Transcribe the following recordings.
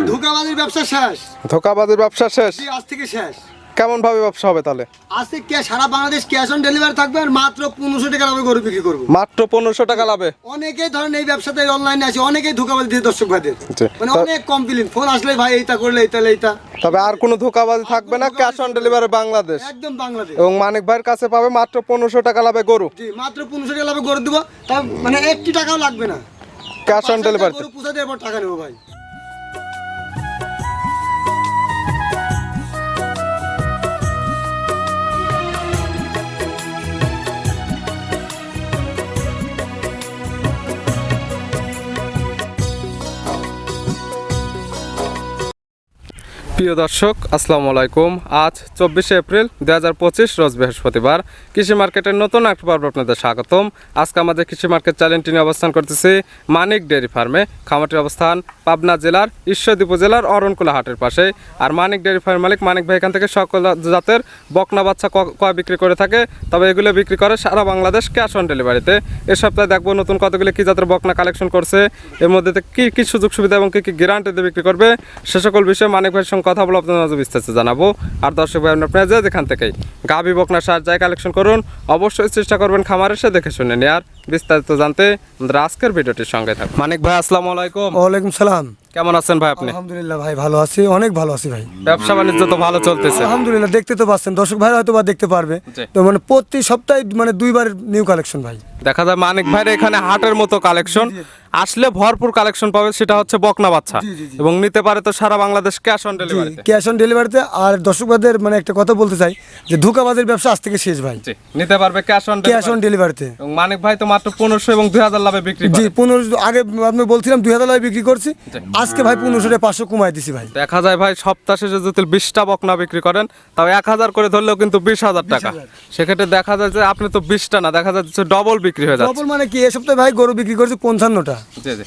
ধোকাবাজির ব্যবসা শেষ। ধোকাবাজির ব্যবসা শেষ? আজ থেকে শেষ। কেমন ভাবে ব্যবসা হবে তাহলে? কে- সারা বাংলাদেশ ক্যাশ অন ডেলিভারি থাকবে আর মাত্র পনেরোশো টাকা আমি গরু বিক্রি করব। মাত্র পনেরোশো টাকা লাভে? অনেকেই ধরেন এই ব্যবসাতে অনলাইনে আছে অনেকেই ধোকাবাজি দিয়ে দর্শক ভাইদের। মানে অনেক কমপ্লেন ফোন আসলে ভাই এইটা করলে এইটা এইটা। তবে আর কোনো ধোকাবাজি থাকবে না ক্যাশ অন ডেলিভারি বাংলাদেশ। একদম বাংলাদেশ। এবং মানিক ভাইয়ের কাছে পাবে মাত্র পনেরোশো টাকা লাভে গরু। জি মাত্র পনেরোশো টাকা লাভে গরু দেবো। মানে একটি টাকাও লাগবে না। ক্যাশ অন ডেলিভারি গরু পুষা টাকা নেব ভাই। প্রিয় দর্শক, আসসালামু আলাইকুম। আজ চব্বিশে এপ্রিল দু হাজার পঁচিশ রোজ বৃহস্পতিবার। কৃষি মার্কেটের নতুন একটা পর্ব আপনাদের স্বাগতম। আজকে আমাদের কৃষি মার্কেট চ্যানেলটি নিয়ে অবস্থান করতেছি মানিক ডেয়ারি ফার্মে। খামাটির অবস্থান পাবনা জেলার ঈশ্বরদী উপজেলার অরণকুলা হাটের পাশে। আর মানিক ডেয়ারি ফার্ম মালিক, মানিক ভাই এখান থেকে সকল জাতের বকনা বাচ্চা ক- কয় বিক্রি করে থাকে, তবে এগুলো বিক্রি করে সারা বাংলাদেশ ক্যাশ অন ডেলিভারিতে এ সপ্তাহে দেখব নতুন কতগুলি কী জাতের বকনা কালেকশন করছে, এর মধ্যে কী, কি সুযোগ সুবিধা এবং কী, কি গ্যারান্টিতে বিক্রি করবে, সে সকল বিষয়ে মানিক ভাইয়ের সঙ্গে কথা বলে মাঝে বিস্তারিত জানাব। আর দর্শক ভাই, আপনারা যে যেখান থেকেই গাভি বকনা সার যাই কালেকশন করুন, অবশ্যই চেষ্টা করবেন খামার এসে দেখে শুনে নেয়ার। বিস্তারিত জানতে আমাদের আজকের ভিডিওটির সঙ্গে থাকুন। মানিক ভাই আসসালামু আলাইকুম। ওয়ালাইকুম সালাম। কেমন আছেন ভাই আপনি? আলহামদুলিল্লাহ ভাই ভালো আছি অনেক ভালো আছি ভাই। ব্যবসা বাণিজ্য তো ভালো চলতেছে। আলহামদুলিল্লাহ দেখতে তো পাচ্ছেন দর্শক ভাই হয়তো বা দেখতে পারবে। তো মানে প্রতি সপ্তাহে মানে দুইবার নিউ কালেকশন ভাই। দেখা যায় মানিক ভাইয়ের এখানে হাটের মতো কালেকশন আসলে ভরপুর কালেকশন পাবে সেটা হচ্ছে বকনা বাচ্চা। এবং নিতে পারে তো সারা বাংলাদেশ ক্যাশ অন ডেলিভারিতে ক্যাশ অন ডেলিভারিতে আর দর্শক ভাইদের মানে একটা কথা বলতে চাই যে ধোকাবাজের ব্যবসা আজ থেকে শেষ ভাই। নিতে পারবে ক্যাশ অন ক্যাশ অন ডেলিভারিতে এবং মানিক ভাই তো মাত্র পনেরোশো এবং দুই হাজার লাভে বিক্রি জি করে। পনেরো আগে আপনি বলছিলাম দুই হাজার লাভে বিক্রি করছি। আজকে ভাই পনেরোশো টাকা পাঁচশো কমাই দিছি ভাই। দেখা যায় ভাই সপ্তাহ শেষে যদি বিশটা বকনা বিক্রি করেন তাও এক হাজার করে ধরলেও কিন্তু বিশ হাজার টাকা। সেক্ষেত্রে দেখা যায় যে আপনি তো বিশটা না দেখা যাচ্ছে ডবল বিক্রি হয়ে যাচ্ছে। ডবল মানে কি? এ সপ্তাহে ভাই গরু বিক্রি করছি পঞ্চান্নটা।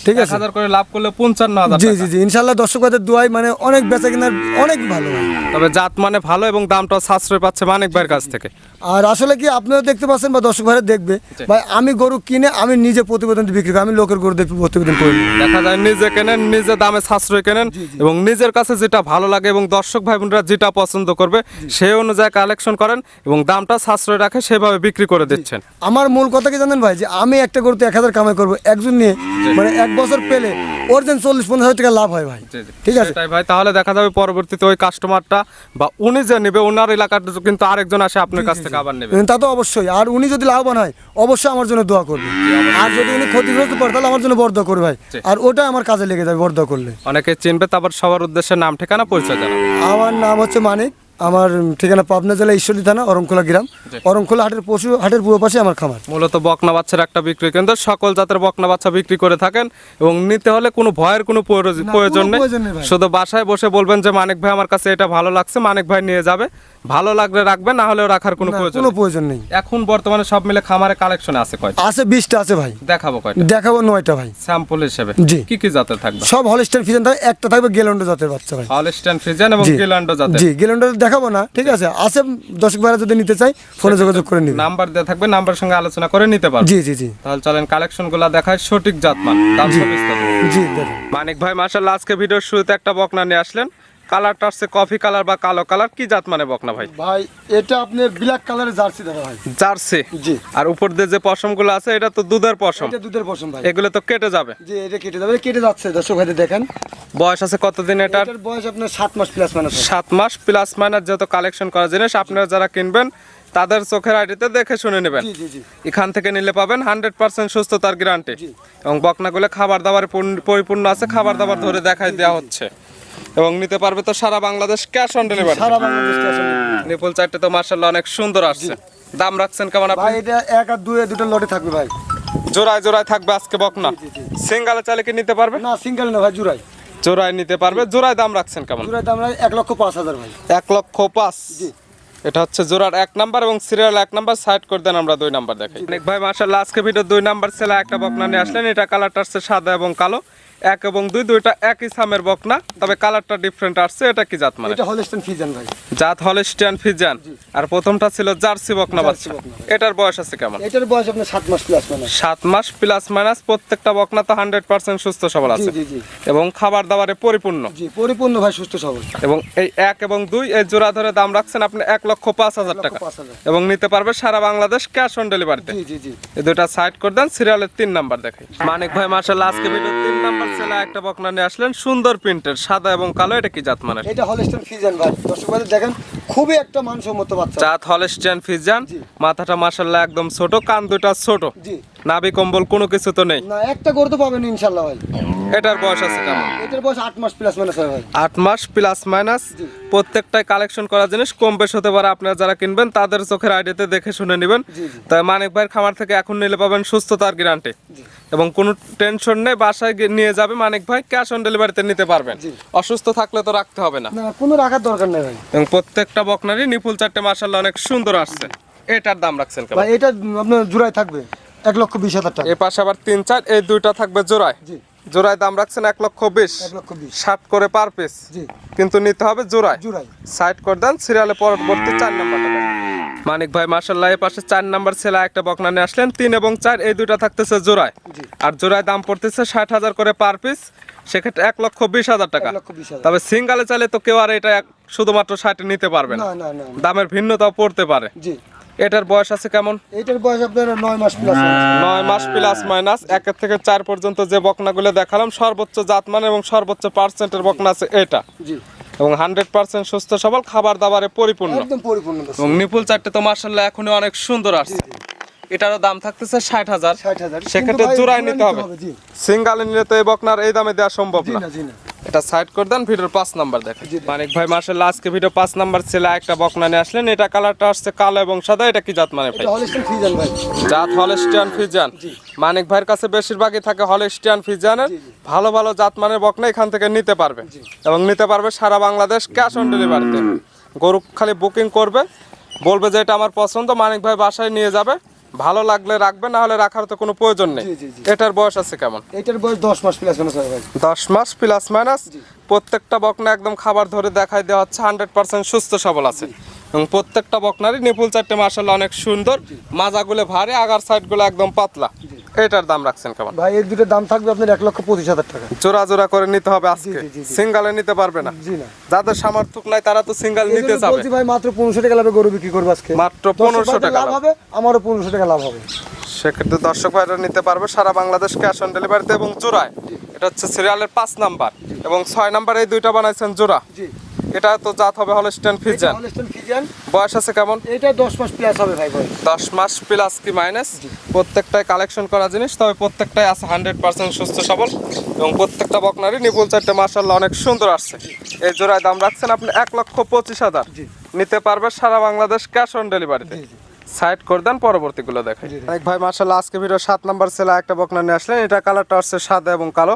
ঠিক আছে। হাজার করে লাভ করলে পঞ্চান্ন হাজার জি জি জি। ইনশাল্লাহ দর্শক ভাইদের দোয়াই মানে অনেক বেচা কেনার অনেক ভালো তবে জাত মানে ভালো এবং দামটা সাশ্রয় পাচ্ছে মানিক ভাইয়ের কাছ থেকে। আর আসলে কি আপনারা দেখতে পাচ্ছেন বা দর্শক ভাইরা দেখবে ভাই আমি গরু কিনে আমি নিজে প্রতিবেদন বিক্রি করি আমি লোকের গরু দেখে প্রতিবেদন করি। দেখা যায় নিজে কেনেন নিজে দামে সাশ্রয় কেনেন এবং নিজের কাছে যেটা ভালো লাগে এবং দর্শক ভাই বোনরা যেটা পছন্দ করবে সেই অনুযায়ী কালেকশন করেন এবং দামটা সাশ্রয় রাখে সেভাবে বিক্রি করে দিচ্ছেন। আমার মূল কথা কি জানেন ভাই? যে আমি একটা গরুতে এক হাজার কামাই করব একজন নিয়ে মানে এক বছর পেলে ওর যেন চল্লিশ পঞ্চাশ হাজার টাকা লাভ হয় ভাই। ঠিক আছে? সেটাই ভাই তাহলে দেখা যাবে পরবর্তীতে ওই কাস্টমারটা বা উনি যে নেবে ওনার এলাকার কিন্তু আরেকজন আসে আপনার কাছ থেকে আবার নেবে। তা তো অবশ্যই। আর উনি যদি লাভবান হয় অবশ্যই আমার জন্য দোয়া করবে। আর যদি উনি ক্ষতিগ্রস্ত পড়ে তাহলে আমার জন্য বরদোয়া করবে ভাই। আর ওটা আমার কাজে লেগে যাবে বরদোয়া করলে? অনেকে চিনবে তারপর সবার উদ্দেশ্যে নাম ঠিকানা পরিচয় জানাবে আমার নাম হচ্ছে মানিক। আমার ঠিকানা পাবনা জেলা ঈশ্বরী থানা অরংখোলা গ্রাম। অরংখোলা হাটের পশু হাটের পুরো পাশে আমার খামার। মূলত বকনা বাচ্চার একটা বিক্রি কেন্দ্র। সকল জাতের বকনা বাচ্চা বিক্রি করে থাকেন এবং নিতে হলে কোনো ভয়ের কোনো প্রয়োজন নেই। শুধু বাসায় বসে বলবেন যে মানিক ভাই আমার কাছে এটা ভালো লাগছে মানিক ভাই নিয়ে যাবে। ভালো লাগলে রাখবেন না হলেও রাখার কোনো প্রয়োজন কোনো প্রয়োজন নেই। এখন বর্তমানে সব মিলে খামারে কালেকশনে আছে কয়টা? আছে বিশটা আছে ভাই। দেখাবো কয়টা? দেখাবো নয়টা ভাই। স্যাম্পল হিসেবে। জি। কি কি জাতের থাকবে? সব হলস্টাইন ফিজেন থাকে একটা থাকবে গেলন্ডো জাতের বাচ্চা ভাই। হলস্টাইন ফ্রিজিয়ান এবং। গিলান্ডো জাতের। জি গেলন্ডো দেখাবো না ঠিক আছে? আছে দর্শক ভাইরা যদি নিতে চাই ফোনে যোগাযোগ করে নিবে। নাম্বার দেওয়া থাকবে নাম্বার সঙ্গে আলোচনা করে নিতে পারবে। জি জি জি। তাহলে চলেন কালেকশনগুলা দেখায় সঠিক জাতমান দাম সব। জি দেখুন মানিক ভাই মার্শাল্লাহ আজকে ভিডিওর শুরুতে একটা বকনা নিয়ে আসলেন। কালারটা আসছে কফি কালার বা কালো কালার কি জাত মানে বকনা ভাই? ভাই এটা আপনার ব্ল্যাক কালারের জার্সি দাদা ভাই। জার্সি? জি। আর উপর দিয়ে যে পশমগুলো আছে এটা তো দুধের পশম। এটা দুধের পশম ভাই। এগুলো তো কেটে যাবে। জি এটা কেটে যাবে কেটে যাচ্ছে দর্শক ভাইদের দেখেন। বয়স আছে কতদিন এটার? এটার বয়স আপনার সাত মাস প্লাস মানে সাত মাস প্লাস মাইনাস যেহেতু কালেকশন করা জিনিস আপনারা যারা কিনবেন তাদের চোখের আইডিতে দেখে শুনে নেবেন। জি জি জি। এখান থেকে নিলে পাবেন হান্ড্রেড পার্সেন্ট সুস্থতার গ্যারান্টি। এবং বকনাগুলো খাবার দাবার পরিপূর্ণ আছে খাবার দাবার ধরে দেখাই দেওয়া হচ্ছে। এবং নিতে পারবে তো সারা বাংলাদেশ ক্যাশ অন ডেলিভারি সারা বাংলাদেশ আসলে নিপুল চারটে তো মার্শাল্লাহ অনেক সুন্দর আসছে। দাম রাখছেন কেমন আপনি? ভাই এটা এক আর দুই দুটো লটে থাকবে ভাই। জোড়ায় জোড়ায় থাকবে আজকে বকনা। সিঙ্গালে চালে কি নিতে পারবে? না সিঙ্গেল না ভাই জুরাই জোড়ায় নিতে পারবে। জোড়ায় দাম রাখছেন কেমন? জুরাই দাম এক লক্ষ পাঁচ হাজার ভাই। এক লক্ষ পাঁচ। জি। এটা হচ্ছে জোড়ার এক নাম্বার এবং সিরিয়াল এক নাম্বার। সাইড করে দেন আমরা দুই নাম্বার দেখাই। অনেক ভাই মার্শাল্লাহ আজকে ভিডিও দুই নাম্বার ছেলে একটা বকনা নিয়ে আসলেন। এটা কালারটা হচ্ছে সাদা এবং কালো। এক এবং দুই দুইটা একই সামের বকনা তবে কালারটা ডিফারেন্ট আসছে এটা কি জাত মানে? এটা হলস্টেন ফিজান ভাই। জাত হলস্টিয়ান ফিজান আর প্রথমটা ছিল জার্সি বকনা বাচ্চা। এটার বয়স আছে কেমন? এটার বয়স আপনার সাত মাস প্লাস মানে সাত মাস প্লাস মাইনাস প্রত্যেকটা বকনা তো হান্ড্রেড পার্সেন্ট সুস্থ সবল আছে। জি জি। এবং খাবার দাবারে পরিপূর্ণ। জি পরিপূর্ণ ভাই সুস্থ সবল। এবং এই এক এবং দুই এই জোড়া ধরে দাম রাখছেন আপনি এক লক্ষ পাঁচ হাজার লক্ষ টাকা। এবং নিতে পারবে সারা বাংলাদেশ ক্যাশ অন ডেলিভারিতে জি জি জি। এই দুইটা সাইড করে দেন সিরিয়ালের তিন নাম্বার দেখাই। মানিক ভাই মার্শাল্লাহ আজকে ভিডিও তিন নাম্বার ছেলে একটা বকনা নিয়ে আসলেন সুন্দর প্রিন্টের সাদা এবং কালো এটা কি জাত মানে এটা হলস্টেন ফিজান ভাই। দর্শক ভাই দেখেন খুবই একটা মানসম্মত বাচ্চা। জাত হলস্টেন ফিজান মাথাটা মার্শাল্লাহ একদম ছোট কান দুটা ছোট। জি। নাভি কম্বল কোনো কিছু তো নেই? না একটা গরু তো পাবেন ইনশাল্লাহ ভাই। এটার বয়স আছে কেমন? এটার বয়স আট মাস প্লাস মানে ভাই। আট মাস প্লাস মাইনাস। প্রত্যেকটাই কালেকশন করা জিনিস কম বেশ হতে পারে আপনারা যারা কিনবেন তাদের চোখের আইডিয়াতে দেখে শুনে নেবেন। তাই মানিক ভাইয়ের খামার থেকে এখন নিলে পাবেন সুস্থতার গ্যারান্টি এবং কোনো টেনশন নেই বাসায় নিয়ে যাবে মানিক ভাই ক্যাশ অন ডেলিভারিতে নিতে পারবেন। অসুস্থ থাকলে তো রাখতে হবে না। না কোনো রাখার দরকার নেই ভাই। এবং প্রত্যেকটা বকনারই নিপুল চারটে মার্শাল্লাহ অনেক সুন্দর আসছে। এটার দাম রাখছেন কেমন? ভাই এটা আপনার জোড়ায় থাকবে। এক লক্ষ বিশ হাজার টাকা। পাশে আবার তিন চার এই দুইটা থাকবে জোড়ায়। জি। জোড়ায় দাম রাখছেন এক লক্ষ বিশ। ষাট করে পার পিস কিন্তু নিতে হবে জোড়ায়। জোড়ায়। সাইড করে দেন সিরিয়ালে পরবর্তী চার মানিক ভাই মার্শাল্লাহ এর পাশে চার নাম্বার ছেলে একটা বকনা নিয়ে আসলেন। তিন এবং চার এই দুইটা থাকতেছে জোড়ায়। আর জোড়ায় দাম পড়তেছে ষাট হাজার করে পার পিস সেক্ষেত্রে এক লক্ষ বিশ হাজার টাকা। তবে সিঙ্গালে চাইলে তো কেউ আর এটা শুধুমাত্র ষাটে নিতে পারবে না। দামের ভিন্নতা পড়তে পারে। জি। এটার বয়স আছে কেমন? এটার বয়স আপনার নয় মাস প্লাস নয় মাস প্লাস মাইনাস একের থেকে চার পর্যন্ত যে বকনাগুলো দেখালাম সর্বোচ্চ জাতমান এবং সর্বোচ্চ পার্সেন্টের বকনা আছে এটা। জি। এবং হান্ড্রেড পার্সেন্ট সুস্থ সবল খাবার দাবারে পরিপূর্ণ। একদম পরিপূর্ণ। এবং নিপুল চারটে তো মার্শাল্লাহ এখনই অনেক সুন্দর আসছে। এটারও দাম থাকতেছে ষাট হাজার। সেক্ষেত্রে জোড়ায় নিতে হবে। জি। সিঙ্গালে নিলে তো এই বকনার এই দামে দেওয়া সম্ভব না। এটা সাইড করে দেন ভিডিওর পাঁচ নাম্বার দেখেন। মানিক ভাই মার্শাল্লাহ আজকে ভিডিও পাঁচ নাম্বার ছেলে একটা বকনা নিয়ে আসলেন। এটা কালারটা আসছে কালো এবং সাদা এটা কি জাত মানে ভাই? জাত হলস্টিয়ান ফিজান মানিক ভাইয়ের কাছে বেশিরভাগই থাকে হলস্টিয়ান ফিজানের। ভালো ভালো জাত মানের বকনা এখান থেকে নিতে পারবে। এবং নিতে পারবে সারা বাংলাদেশ ক্যাশ অন ডেলিভারিতে গরু খালি বুকিং করবে। বলবে যে এটা আমার পছন্দ। মানিক ভাই বাসায় নিয়ে যাবে। ভালো লাগলে রাখবে না হলে রাখার তো কোনো প্রয়োজন নেই। এটার বয়স আছে কেমন? এটার বয়স দশ মাস প্লাস মাইনাস ভাই। দশ মাস প্লাস মাইনাস প্রত্যেকটা বকনা একদম খাবার ধরে দেখাই দেওয়া হচ্ছে হান্ড্রেড পার্সেন্ট সুস্থ সবল আছে। এবং প্রত্যেকটা বকনারই নিপুল চারটে মাসাল্লাহ অনেক সুন্দর। মাজাগুলো ভারী আগার সাইডগুলো একদম পাতলা। এটার দাম রাখছেন কেমন? ভাই এই দুটোর দাম থাকবে আপনার এক লক্ষ পঁচিশ হাজার টাকা। জোড়া জোড়া করে নিতে হবে আজকে। সিঙ্গালে নিতে পারবে না। জি না। যাদের সামর্থ্য নাই তারা তো সিঙ্গেল নিতে বলছি ভাই মাত্র পনেরোশো টাকা লাভে গরু বিক্রি করবে আজকে। মাত্র পনেরোশো টাকা লাভ। হবে আমারও পনেরোশো টাকা লাভ হবে। সেক্ষেত্রে দর্শক ভাইরা নিতে পারবে সারা বাংলাদেশ ক্যাশ অন ডেলিভারিতে এবং জোড়ায়। এটা হচ্ছে সিরিয়ালের পাঁচ নাম্বার এবং ছয় নাম্বার এই দুইটা বানাইছেন জোড়া। জি। এটা তো জাত হবে হলস্টেন ফিজান হলস্টেন ফিজান বয়স আছে কেমন? এটা দশ মাস প্লাস হবে ভাই ভাই দশ মাস প্লাস কি মাইনাস প্রত্যেকটাই কালেকশন করা জিনিস তবে প্রত্যেকটাই আছে হান্ড্রেড পার্সেন্ট সুস্থ সবল এবং প্রত্যেকটা বকনারই নিপুল চারটে মার্শাল্লাহ অনেক সুন্দর আসছে। এই জোড়ায় দাম রাখছেন আপনি এক লক্ষ পঁচিশ হাজার। জি। নিতে পারবে সারা বাংলাদেশ ক্যাশ অন ডেলিভারিতে। সাইড করে দেন পরবর্তীগুলো জি। অনেক ভাই মার্শাল্লাহ আজকে ভিডিও সাত নাম্বার সেলা একটা বকনা নিয়ে আসলেন। এটা কালারটা আসছে সাদা এবং কালো।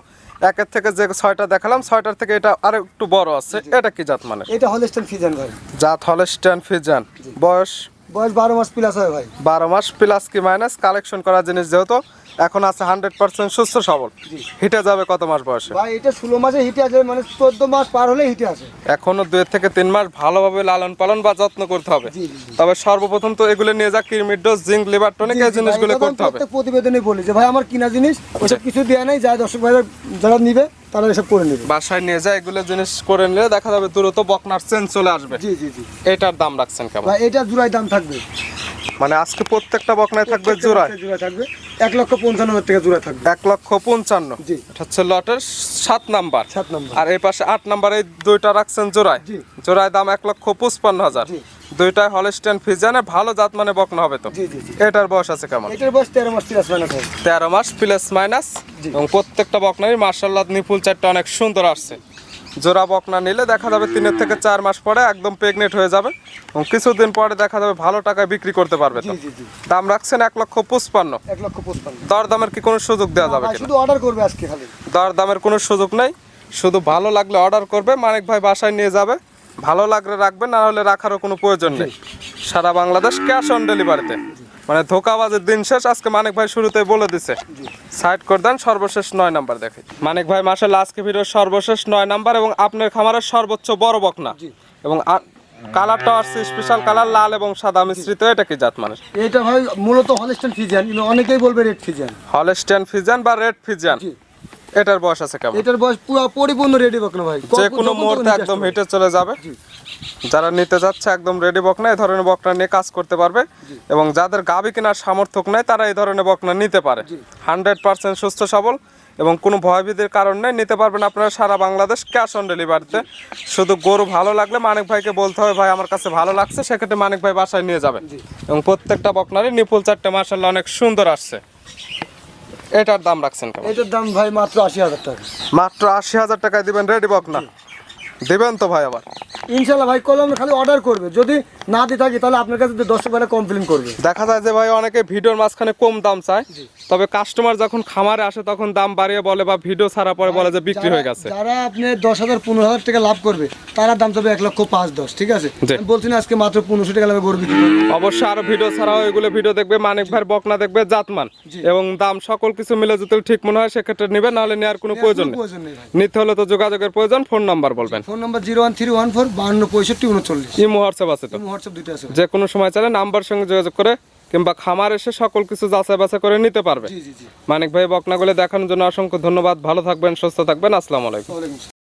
একের থেকে যে ছয়টা দেখালাম ছয়টার থেকে এটা আরও একটু বড় আছে। এটা কি জাত মানে এটা হলস্টেন ফিজান ভাই। জাত হলস্টান ফিজান বয়স? বয়স বারো মাস প্লাস হয় ভাই। বারো মাস প্লাস কি মাইনাস কালেকশন করা জিনিস যেহেতু এখন আছে হান্ড্রেড পার্সেন্ট সুস্থ সবল। হিটে যাবে কত মাস বয়সে? ভাই এটা ষোলো মাসে হিটে আছে মানে চোদ্দ মাস পার হলে হিটে আছে এখনও দুই থেকে তিন মাস ভালোভাবে লালন পালন বা যত্ন করতে হবে। তবে সর্বপ্রথম তো এগুলো নিয়ে যা কিরমিট ডোজ জিঙ্ক লিভার টনিক এই জিনিসগুলো করতে হবে। প্রতিবেদনে বলি যে ভাই আমার কিনা জিনিস ওইসব কিছু দেওয়া নেই যা দর্শক ভাই যারা নিবে তারা এসব করে নেবে। বাসায় নিয়ে যায় এগুলো জিনিস করে নিলে দেখা যাবে দ্রুত বকনার চেঞ্জ চলে আসবে। জি জি জি। এটার দাম রাখছেন কেমন? ভাই এটা জোড়ায় দাম থাকবে। মানে আজকে প্রত্যেকটা বকনায় থাকবে জোড়ায়? জোড়ায় থাকবে। এক লক্ষ পঞ্চান্ন হাজার টাকা জোড়ায় থাকবে। এক লক্ষ পঞ্চান্ন? জি। হচ্ছে লটের সাত নাম্বার। সাত নম্বর। আর এই পাশে আট নাম্বার এই দুইটা রাখছেন জোড়ায়। জোড়ায় দাম এক লক্ষ পঁচপান্ন হাজার। জি। দুইটাই হলস্টেন ফিজানে ভালো জাত মানে বকনা হবে তো? এটার বয়স আছে কেমন? এটার বয়স তেরো মাস তেরো মাস প্লাস মাইনাস। এবং প্রত্যেকটা বকনারই মার্শাল্লাহ নিপুল চারটা অনেক সুন্দর আসছে। জোড়া বকনা নিলে দেখা যাবে তিনের থেকে চার মাস পরে একদম প্রেগনেন্ট হয়ে যাবে এবং কিছুদিন পরে দেখা যাবে ভালো টাকায় বিক্রি করতে পারবে তো। দাম রাখছেন এক লক্ষ পঁচপান্ন। এক লক্ষ পঁচপান্ন। দর দামের কি কোনো সুযোগ দেওয়া যাবে শুধু অর্ডার করবে আজকে খালি। দর দামের কোনো সুযোগ নেই। শুধু ভালো লাগলে অর্ডার করবে মানিক ভাই বাসায় নিয়ে যাবে। ভালো লাগলে রাখবে না হলে রাখারও কোনো প্রয়োজন নেই। সারা বাংলাদেশ ক্যাশ অন ডেলিভারিতে মানে ধোকাবাজের দিন শেষ আজকে মানিক ভাই শুরুতে বলে দিছে। সাইড করে দেন সর্বশেষ নয় নাম্বার দেখে। মানিক ভাই মাসের আজকে ভিডিওর সর্বশেষ নয় নাম্বার এবং আপনার খামারের সর্বোচ্চ বড় বকনা। এবং কালারটা আসছে স্পেশাল কালার লাল এবং সাদা মিশ্রিত এটা কি জাত মানুষ? এটা ভাই মূলত হলস্টেন ফিজিয়ান অনেকেই বলবে রেড ফিজিয়ান হলস্টেন ফিজান বা রেড ফিজান জি। এটার বয়স আছে কেমন? এটার বয়স পুরো পরিপূর্ণ রেডি বকনা ভাই। যে কোনো মুহূর্তে একদম হেঁটে চলে যাবে। যারা নিতে যাচ্ছে একদম রেডি বকনা এই ধরনের বকনা নিয়ে কাজ করতে পারবে। এবং যাদের গাবি কেনার সামর্থ্য নেই তারা এই ধরনের বকনা নিতে পারে। হান্ড্রেড পার্সেন্ট সুস্থ সবল এবং কোনো ভয়ভীতির কারণ নেই। নিতে পারবেন আপনারা সারা বাংলাদেশ ক্যাশ অন ডেলিভারিতে শুধু গরু ভালো লাগলে মানিক ভাইকে বলতে হবে ভাই আমার কাছে ভালো লাগছে। সেক্ষেত্রে মানিক ভাই বাসায় নিয়ে যাবেন এবং প্রত্যেকটা বকনারই নিপুল চারটে মার্শাল্লাহ অনেক সুন্দর আসছে। এটার দাম রাখছেন কেমন? এটার দাম ভাই মাত্র আশি হাজার টাকা। মাত্র আশি হাজার টাকায় দিবেন রেডি বকনা। দিবেন তো ভাই আবার। ইনশাল্লাহ ভাই কলম খালি অর্ডার করবে। যদি না দিয়ে থাকি তাহলে আপনার কাছে দশ টাকা কমপ্লেন করবে। দেখা যায় যে ভাই অনেকে ভিডিওর মাঝখানে কম দাম চায়। তবে কাস্টমার যখন খামারে আসে তখন দাম বাড়িয়ে বলে বা ভিডিও ছাড়া পরে বলে যে বিক্রি হয়ে গেছে। যারা আপনি দশ হাজার পনেরো হাজার টাকা লাভ করবে তারা দাম তবে এক লক্ষ পাঁচ দশ ঠিক আছে? বলছি না আজকে মাত্র পনেরোশো টাকা লাভে গরু বিক্রি অবশ্যই আরও ভিডিও ছাড়াও এগুলো ভিডিও দেখবে মানিক ভাইয়ের বকনা দেখবে জাতমান। এবং দাম সকল কিছু মিলে যদি ঠিক মনে হয় সেক্ষেত্রে নেবেন নাহলে নেওয়ার কোনো প্রয়োজন নেই ভাই। নিতে হলে তো যোগাযোগের প্রয়োজন ফোন নাম্বার বলবেন। Phone number zero one three one four বান্ন পঁয়ষট্টি উনচল্লিশ। ইমো হোয়াটসঅ্যাপ আছে তো? হোয়াটসঅ্যাপ দুইটা আছে। যে কোনো সময় চাইলে নাম্বার সঙ্গে যোগাযোগ করে কিংবা খামার এসে সকল কিছু যাচাই বাছাই করে নিতে পারবে। মানিক ভাই বকনাগুলো দেখানোর জন্য অসংখ্য ধন্যবাদ। ভালো থাকবেন সুস্থ থাকবেন। আসসালামু আলাইকুম।